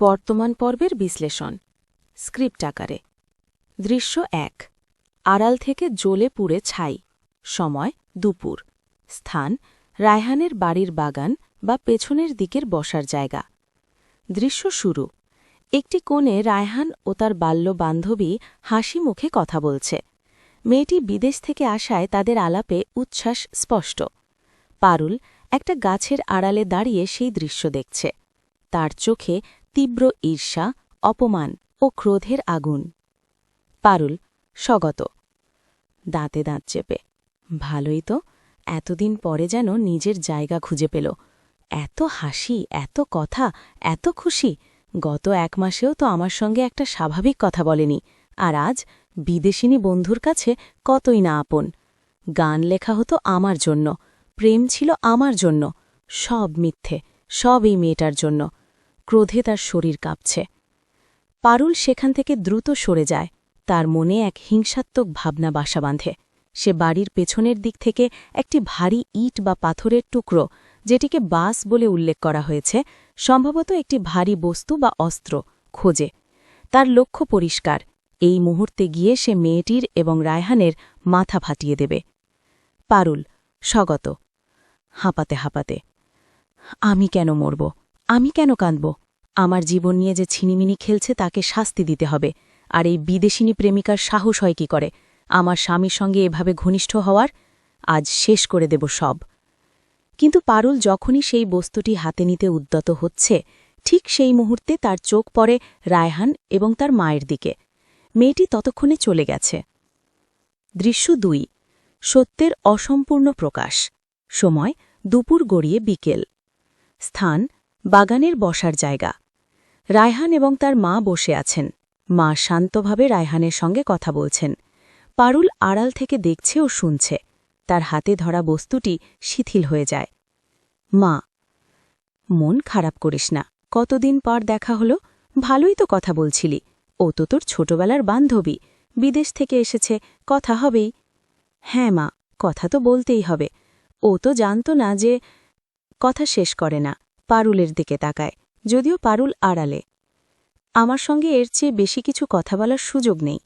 বর্তমান পর্বের বিশ্লেষণ। স্ক্রিপ্ট আকারে। দৃশ্য এক। আড়াল থেকে জ্বলে পুড়ে ছাই। সময় দুপুর। স্থান রায়হানের বাড়ির বাগান বা পেছনের দিকের বসার জায়গা। দৃশ্য শুরু। একটি কোণে রায়হান ও তার বাল্য বান্ধবী হাসি মুখে কথা বলছে। মেয়েটি বিদেশ থেকে আসায় তাদের আলাপে উচ্ছ্বাস স্পষ্ট। পারুল একটা গাছের আড়ালে দাঁড়িয়ে সেই দৃশ্য দেখছে। তার চোখে তীব্র ঈর্ষা, অপমান ও ক্রোধের আগুন। পারুল, স্বগত। দাঁতে দাঁত চেপে। ভালোই তো, এতদিন পরে যেন নিজের জায়গা খুঁজে পেল। এত হাসি, এত কথা, এত খুশি। গত এক মাসেও তো আমার সঙ্গে একটা স্বাভাবিক কথা বলেনি। আর আজ বিদেশিনী বন্ধুর কাছে কতই না আপন। গান লেখা হতো আমার জন্য, প্রেম ছিল আমার জন্য। সব মিথ্যে, সব এই মেয়েটার জন্য। ক্রোধে তার শরীর কাঁপছে। পারুল সেখান থেকে দ্রুত সরে যায়। তার মনে এক হিংসাত্মক ভাবনা বাসা বাঁধে। সে বাড়ির পেছনের দিক থেকে একটি ভারী ইট বা পাথরের টুকরো, যেটিকে বাস বলে উল্লেখ করা হয়েছে, সম্ভবত একটি ভারী বস্তু বা অস্ত্র, খোঁজে। তার লক্ষ্য পরিষ্কার। এই মুহূর্তে গিয়ে সে মেয়েটির এবং রায়হানের মাথা ফাটিয়ে দেবে। পারুল, স্বগত। হাঁপাতে হাঁপাতে, আমি কেন মরব? আমি কেন কাঁদব? আমার জীবন নিয়ে যে ছিনিমিনি খেলছে তাকে শাস্তি দিতে হবে। আর এই বিদেশিনী প্রেমিকার সাহস হয় কি করে? আমার স্বামীর সঙ্গে এভাবে ঘনিষ্ঠ হওয়ার? আজ শেষ করে দেব সব। কিন্তু পারুল যখনই সেই বস্তুটি হাতে নিতে উদ্যত হচ্ছে, ঠিক সেই মুহূর্তে তার চোখ পড়ে রায়হান এবং তার মায়ের দিকে। মেয়েটি ততক্ষণে চলে গেছে। দৃশ্য দুই। সত্যের অসম্পূর্ণ প্রকাশ। সময় দুপুর গড়িয়ে বিকেল। স্থান বাগানের বসার জায়গা। রায়হান এবং তার মা বসে আছেন। মা শান্তভাবে রায়হানের সঙ্গে কথা বলছেন। পারুল আড়াল থেকে দেখছে ও শুনছে। তার হাতে ধরা বস্তুটি শিথিল হয়ে যায়। মা, মন খারাপ করিস না। কতদিন পর দেখা হলো? ভালোই তো কথা বলছিলি। ও তো তোর ছোটবেলার বান্ধবী। বিদেশ থেকে এসেছে। কথা হবেই। হ্যাঁ মা, কথা তো বলতেই হবে। ও তো জানত না যে কথা শেষ করে না। পারুলের দিকে তাকায়, যদিও পারুল আড়ালে। আমার সঙ্গে এর চেয়ে বেশি কিছু কথা বলার সুযোগ নেই।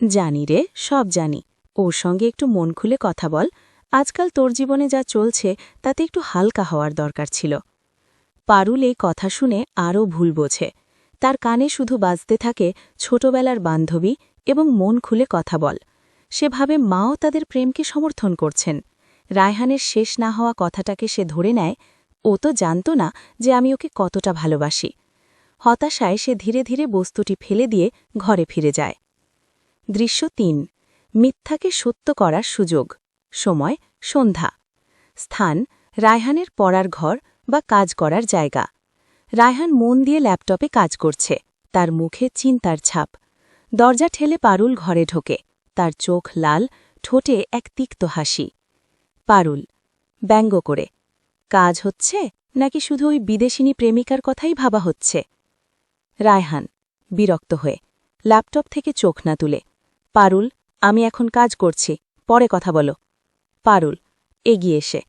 জানি রে, সব জানি। ওর সঙ্গে একটু মন খুলে কথা বল। আজকাল তোর জীবনে যা চলছে, তাতে একটু হালকা হওয়ার দরকার ছিল। পারুল এই কথা শুনে আরও ভুল বোঝে। তার কানে শুধু বাজতে থাকে ছোটবেলার বান্ধবী এবং মন খুলে কথা বল। সেভাবে মাও তাদের প্রেমকে সমর্থন করছেন। রায়হানের শেষ না হওয়া কথাটাকে সে ধরে নেয় ও তো জানত না যে আমি ওকে কতটা ভালোবাসি। হতাশায় সে ধীরে ধীরে বস্তুটি ফেলে দিয়ে ঘরে ফিরে যায়। দৃশ্য তিন, মিথ্যাকে সত্য করার সুযোগ, সময়, সন্ধ্যা। স্থান, রায়হানের পড়ার ঘর বা কাজ করার জায়গা। রায়হান মন দিয়ে ল্যাপটপে কাজ করছে, তার মুখে চিন্তার ছাপ। দরজা ঠেলে পারুল ঘরে ঢোকে, তার চোখ লাল, ঠোঁটে এক তিক্ত হাসি। পারুল, ব্যঙ্গ করে কাজ হচ্ছে, নাকি শুধু ওই বিদেশিনী প্রেমিকার কথাই ভাবা হচ্ছে? রায়হান, বিরক্ত হয়ে, ল্যাপটপ থেকে চোখ না তুলে, পারুল, আমি এখন কাজ করছি, পরে কথা বলো। পারুল, এগিয়ে এসে,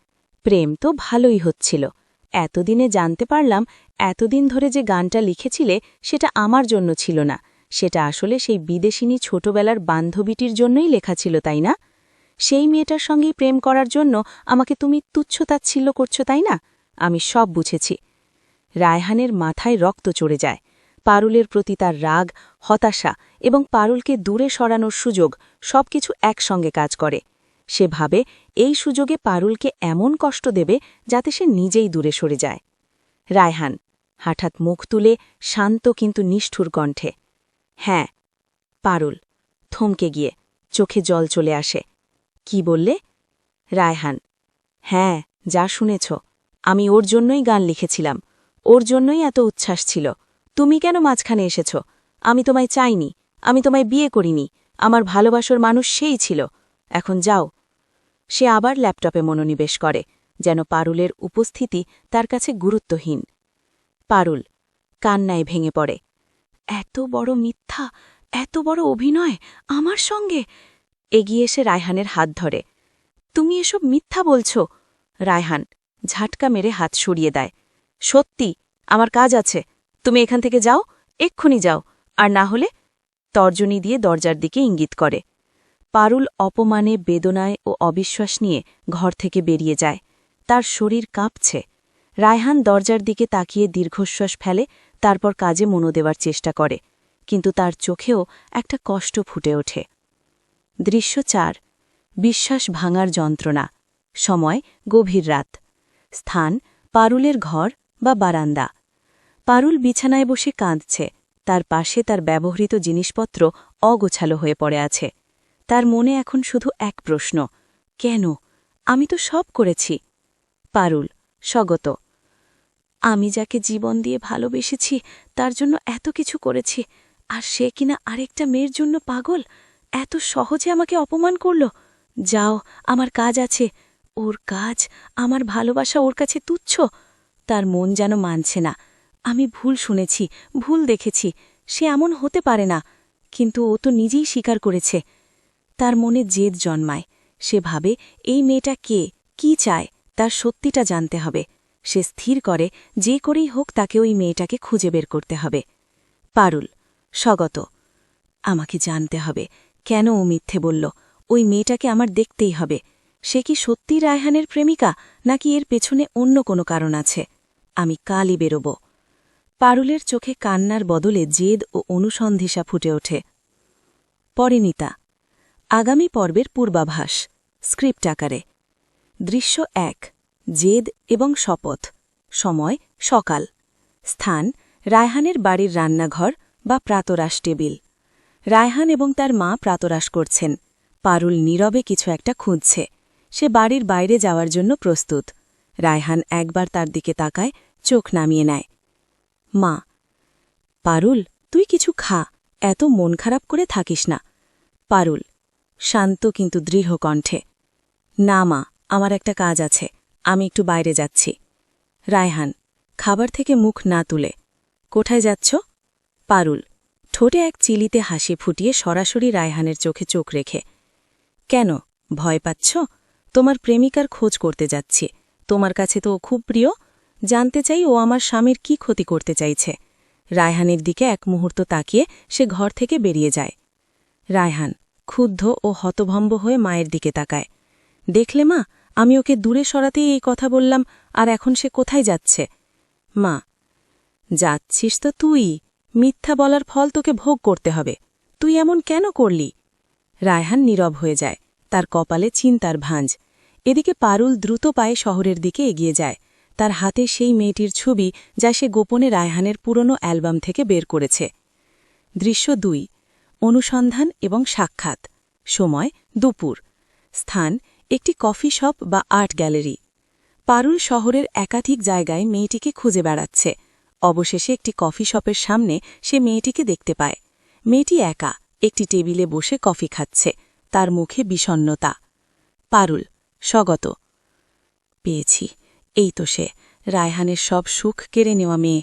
প্রেম তো ভালোই হচ্ছিল, এতদিনে জানতে পারলাম, এতদিন ধরে যে গানটা লিখেছিলে, সেটা আমার জন্য ছিল না, সেটা আসলে সেই বিদেশিনী ছোটবেলার বান্ধবীটির জন্যই লেখা ছিল, তাই না? সেই মেয়েটার সঙ্গেই প্রেম করার জন্য আমাকে তুমি তুচ্ছতাচ্ছিল্য করছ, তাই না? আমি সব বুঝেছি। রায়হানের মাথায় রক্ত চড়ে যায়। পারুলের প্রতি তার রাগ, হতাশা এবং পারুলকে দূরে সরানোর সুযোগ সবকিছু একসঙ্গে কাজ করে। সে ভাবে এই সুযোগে পারুলকে এমন কষ্ট দেবে যাতে সে নিজেই দূরে সরে যায়। রায়হান হঠাৎ মুখ তুলে শান্ত কিন্তু নিষ্ঠুর কণ্ঠে হ্যাঁ পারুল, থমকে গিয়ে চোখে জল চলে আসে। কি বললে? রায়হান হ্যাঁ যা শুনেছ। আমি ওর জন্যই গান লিখেছিলাম। ওর জন্যই এত উচ্ছ্বাস ছিল। তুমি কেন মাঝখানে এসেছ? আমি তোমায় চাইনি। আমি তোমায় বিয়ে করিনি। আমার ভালোবাসার মানুষ সেই ছিল। এখন যাও। সে আবার ল্যাপটপে মনোনিবেশ করে, যেন পারুলের উপস্থিতি তার কাছে গুরুত্বহীন। পারুল, কান্নায় ভেঙে পড়ে। এত বড় মিথ্যা, এত বড় অভিনয় আমার সঙ্গে। এগিয়ে এসে রায়হানের হাত ধরে। তুমি এসব মিথ্যা বলছ? রায়হান ঝাটকা মেরে হাত সরিয়ে দেয়। সত্যি, আমার কাজ আছে। তুমি এখান থেকে যাও, এক্ষুনি যাও, আর না হলে তর্জনী দিয়ে দরজার দিকে ইঙ্গিত করে। পারুল অপমানে, বেদনায় ও অবিশ্বাস নিয়ে ঘর থেকে বেরিয়ে যায়। তার শরীর কাঁপছে। রায়হান দরজার দিকে তাকিয়ে দীর্ঘশ্বাস ফেলে, তারপর কাজে মনো দেওয়ার চেষ্টা করে। কিন্তু তার চোখেও একটা কষ্ট ফুটে ওঠে। দৃশ্য চার, বিশ্বাস ভাঙার যন্ত্রণা, সময়, গভীর রাত। স্থান, পারুলের ঘর বা বারান্দা। পারুল বিছানায় বসে কাঁদছে, তার পাশে তার ব্যবহৃত জিনিসপত্র অগোছালো হয়ে পড়ে আছে। তার মনে এখন শুধু এক প্রশ্ন, কেন? আমি তো সব করেছি। পারুল, স্বগত। আমি যাকে জীবন দিয়ে ভালোবেসেছি, তার জন্য এত কিছু করেছি, আর সে কিনা আরেকটা মেয়ের জন্য পাগল? এত সহজে আমাকে অপমান করল। যাও, আমার কাজ আছে। ওর কাজ, আমার ভালোবাসা ওর কাছে তুচ্ছ। তার মন যেন মানছে না। আমি ভুল শুনেছি, ভুল দেখেছি। সে এমন হতে পারে না, কিন্তু ও তো নিজেই স্বীকার করেছে। তার মনে জেদ জন্মায়। সে ভাবে, এই মেয়েটা কে, কি চায়, তার সত্যিটা জানতে হবে। সে স্থির করে, যে করেই হোক তাকে ওই মেয়েটাকে খুঁজে বের করতে হবে। পারুল, স্বগত। আমাকে জানতে হবে কেন ও মিথ্যে বলল? ওই মেয়েটাকে আমার দেখতেই হবে। সে কি সত্যি রায়হানের প্রেমিকা, নাকি এর পেছনে অন্য কোনো কারণ আছে? আমি কালই বেরোব। পারুলের চোখে কান্নার বদলে জেদ ও অনুসন্ধিসা ফুটে ওঠে। পরিণীতা আগামী পর্বের পূর্বাভাস। স্ক্রিপ্ট আকারে। দৃশ্য এক। জেদ এবং শপথ। সময় সকাল। স্থান, রায়হানের বাড়ির রান্নাঘর বা প্রাতরাস টেবিল। রায়হান এবং তার মা প্রাতরাস করছেন। পারুল নীরবে কিছু একটা খুঁজছে। সে বাড়ির বাইরে যাওয়ার জন্য প্রস্তুত। রায়হান একবার তার দিকে তাকায়, চোখ নামিয়ে নেয়। মা, পারুল, তুই কিছু খা। এত মন খারাপ করে থাকিস না। পারুল, শান্ত কিন্তু দৃঢ় কণ্ঠে, না মা, আমার একটা কাজ আছে। আমি একটু বাইরে যাচ্ছি। রায়হান, খাবার থেকে মুখ না তুলে, কোথায় যাচ্ছ? পারুল ঠোঁটে এক চিলিতে হাসি ফুটিয়ে সরাসরি রায়হানের চোখে চোখ রেখে, কেন? ভয় পাচ্ছ? তোমার প্রেমিকার খোঁজ করতে যাচ্ছি। তোমার কাছে তো ও খুব প্রিয়। জানতে চাই ও আমার স্বামীর কি ক্ষতি করতে চাইছে। রায়হানের দিকে এক মুহূর্ত তাকিয়ে সে ঘর থেকে বেরিয়ে যায়। রায়হান ক্ষুব্ধ ও হতভম্ব হয়ে মায়ের দিকে তাকায়। দেখলে মা, আমি ওকে দূরে সরাতেই এই কথা বললাম, আর এখন সে কোথায় যাচ্ছে? মা, যাচ্ছিস তো তুই। মিথ্যা বলার ফল তোকে ভোগ করতে হবে। তুই এমন কেন করলি? রায়হান নীরব হয়ে যায়। তার কপালে চিন্তার ভাঁজ। এদিকে পারুল দ্রুত পায়ে শহরের দিকে এগিয়ে যায়। তার হাতে সেই মেয়েটির ছবি যা সে গোপনে রায়হানের পুরনো অ্যালবাম থেকে বের করেছে। দৃশ্য দুই। অনুসন্ধান এবং সাক্ষাৎ। সময়, দুপুর। স্থান, একটি কফি শপ বা আর্ট গ্যালারি। পারুল শহরের একাধিক জায়গায় মেয়েটিকে খুঁজে বেড়াচ্ছে। অবশেষে একটি কফি শপের সামনে সে মেয়েটিকে দেখতে পায়। মেয়েটি একা, একটি টেবিলে বসে কফি খাচ্ছে। তার মুখে বিষণ্নতা পারুল, স্বগত। পেয়েছি। এই তো সে, রায়হানের সব সুখ কেড়ে নেওয়া মেয়ে।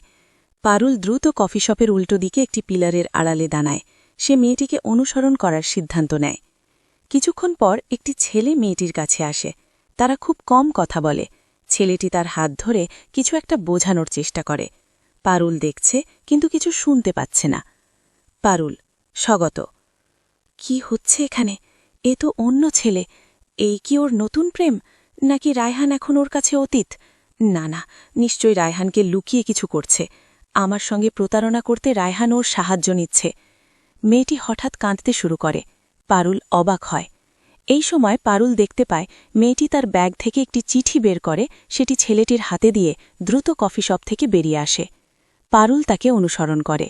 পারুল দ্রুত কফি শপের উল্টো দিকে একটি পিলারের আড়ালে দাঁড়ায়। সে মেয়েটিকে অনুসরণ করার সিদ্ধান্ত নেয়। কিছুক্ষণ পর একটি ছেলে মেয়েটির কাছে আসে। তারা খুব কম কথা বলে। ছেলেটি তার হাত ধরে কিছু একটা বোঝানোর চেষ্টা করে। পারুল দেখছে, কিন্তু কিছু শুনতে পাচ্ছে না। পারুল, স্বগত। কি হচ্ছে এখানে? এ তো অন্য ছেলে। এই কি ওর নতুন প্রেম? নাকি রায়হান এখন ওর কাছে অতীত? না না, নিশ্চয়ই রায়হানকে লুকিয়ে কিছু করছে। আমার সঙ্গে প্রতারণা করতে রায়হান ওর সাহায্য নিচ্ছে। মেয়েটি হঠাৎ কাঁদতে শুরু করে। পারুল অবাক হয়। এই সময় পারুল দেখতে পায়, মেয়েটি তার ব্যাগ থেকে একটি চিঠি বের করে, সেটি ছেলেটির হাতে দিয়ে দ্রুত কফি শপ থেকে বেরিয়ে আসে। পারুল তাকে অনুসরণ করে।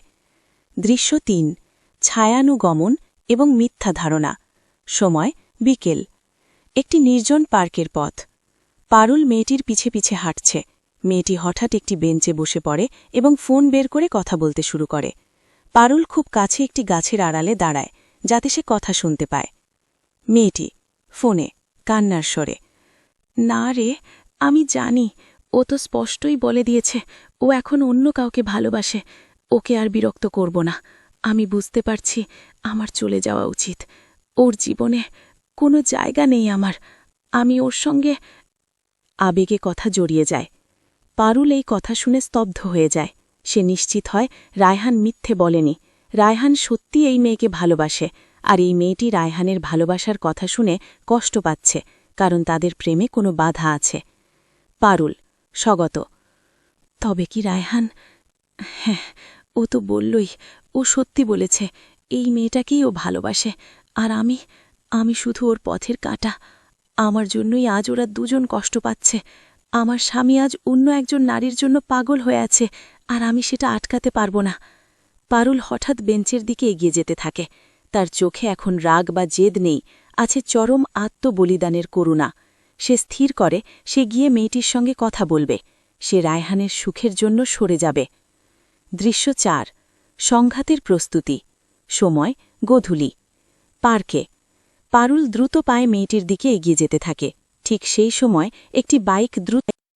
দৃশ্য তিন, ছায়ানুগমন এবং মিথ্যা ধারণা। সময়, বিকেল। একটি নির্জন পার্কের পথ। পারুল মেয়েটির পিছে পিছে হাঁটছে। মেয়েটি হঠাৎ একটি বেঞ্চে বসে পড়ে এবং ফোন বের করে কথা বলতে শুরু করে। পারুল খুব কাছে একটি গাছের আড়ালে দাঁড়ায়, যাতে সে কথা শুনতে পায়। মেয়েটি, ফোনে, কান্নার স্বরে, না রে, আমি জানি ও তো স্পষ্টই বলে দিয়েছে, ও এখন অন্য কাউকে ভালোবাসে। ওকে আর বিরক্ত করব না। আমি বুঝতে পারছি আমার চলে যাওয়া উচিত। ওর জীবনে কোনো জায়গা নেই আমার। আমি ওর সঙ্গে আবেগে কথা জড়িয়ে যায় পারুল এই কথা শুনে স্তব্ধ হয়ে যায়। সে নিশ্চিত হয় রায়হান মিথ্যে বলেনি। রায়হান সত্যি এই মেয়েকে ভালোবাসে আর এই মেয়েটি রায়হানের ভালোবাসার কথা শুনে কষ্ট পাচ্ছে, কারণ তাদের প্রেমে কোনো বাধা আছে। পারুল স্বগত। তবে কি রায়হান? হ্যাঁ ও তো বললই, ও সত্যি বলেছে, এই মেয়েটাকেই ও ভালোবাসে, আর আমি আমি শুধু ওর পথের কাঁটা। আমার জন্যই আজ ওরা দুজন কষ্ট পাচ্ছে। আমার স্বামী আজ অন্য একজন নারীর জন্য পাগল হয়ে আছে, আর আমি সেটা আটকাতে পারব না। পারুল হঠাৎ বেঞ্চের দিকে এগিয়ে যেতে থাকে। তার চোখে এখন রাগ বা জেদ নেই, আছে চরম আত্মবলিদানের করুণা। সে স্থির করে, সে গিয়ে মেয়েটির সঙ্গে কথা বলবে। সে রায়হানের সুখের জন্য সরে যাবে। দৃশ্য চার, সংঘাতের প্রস্তুতি। সময়, গোধূলি। পার্কে। পারুল দ্রুত পায়ে মেয়েটির দিকে এগিয়ে যেতে থাকে। ঠিক সেই সময় একটি বাইক দ্রুত